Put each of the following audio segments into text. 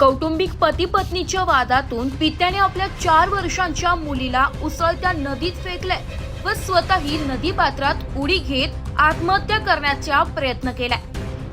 कौटुंबिक पती पत्नीच्या वादातून पित्याने आपल्या चार वर्षांच्या मुलीला उसळत्या नदीत फेकलंय व स्वतःही नदी पात्रात उडी घेत आत्महत्या करण्याचा प्रयत्न केलाय.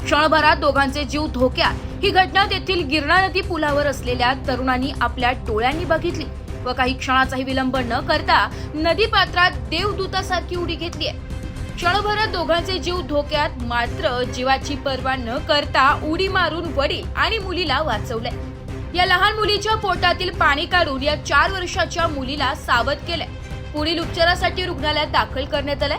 क्षणभरात दोघांचे जीव धोक्यात. ही घटना तेथील गिरणा नदी पुलावर असलेल्या तरुणांनी आपल्या डोळ्यांनी बघितली व काही क्षणाचाही विलंब न करता नदी पात्रात देवदूतासारखी उडी घेतली आहे क्षणभरात दोघांचे जीव धोक्यात मात्र जीवाची पर्वा न करता उडी मारून वडील आणि मुलीला वाचवलंय. या लहान मुलीच्या पोटातील पाणी काढून या चार वर्षाच्या मुलीला सावध केलंय. पुढील उपचारासाठी रुग्णालयात दाखल करण्यात आलंय.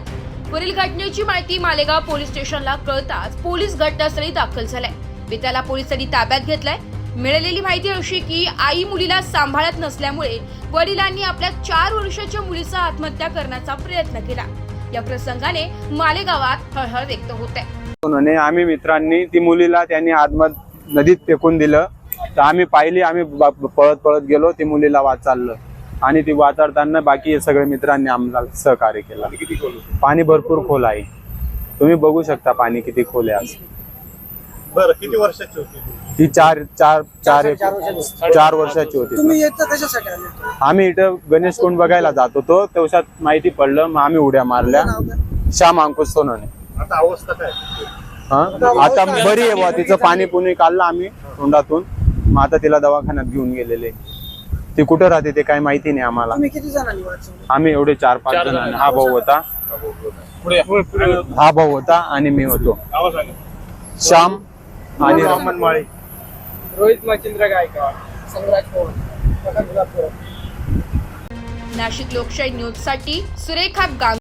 वरील घटनेची माहिती मालेगाव पोलीस स्टेशनला कळताच पोलीस घटनास्थळी दाखल झालाय. पित्याला पोलिसांनी ताब्यात घेतलाय. मिळालेली माहिती अशी की आई मुलीला सांभाळत नसल्यामुळे वडिलांनी आपल्या चार वर्षाच्या मुलीचा आत्महत्या करण्याचा प्रयत्न केला. या प्रसंगाने मालेगावात हळहळ व्यक्त होत. आहे आम्ही मित्रांनी ती मुलीला त्यांनी आत्म नदीत फेकून दिलं. तर आम्ही पाहिली आम्ही पळत पळत गेलो ती मुलीला वाचारलं आणि ती वाचाडताना बाकी सगळे मित्रांनी आम्हाला सहकार्य केलं. पाणी भरपूर खोल आहे. तुम्ही बघू शकता पाणी किती खोल आहे बरं किती वर्षाची होती ती? चार चार चार चार वर्षाची. होती तुम्ही येतं कशासाठी आले आम्ही इथं गणेश कुंड बघायला जात होतो. तेवढ्यात माहिती पडलं मग आम्ही उड्या मारल्या? श्याम अंकुश सोनवणे. आता अवस्था काय? हा? आता बरी आहे बुवा तिचं पाणी पुणे काढलं आम्ही तोंडातून. मग आता तिला दवाखान्यात घेऊन गेलेले. ती कुठं राहते ते काही माहिती नाही आम्हाला. तुम्ही किती जणांनी वाचवलं आम्ही एवढे चार पाच जण हा भाऊ होता. हा भाऊ होता. आणि मी होतो. श्याम आणि रामन माळी. रोहित मच्छिंद्र गायकवाड संग्राज पवन नाशिक लोकशाही न्यूजसाठी सुरेखा गांग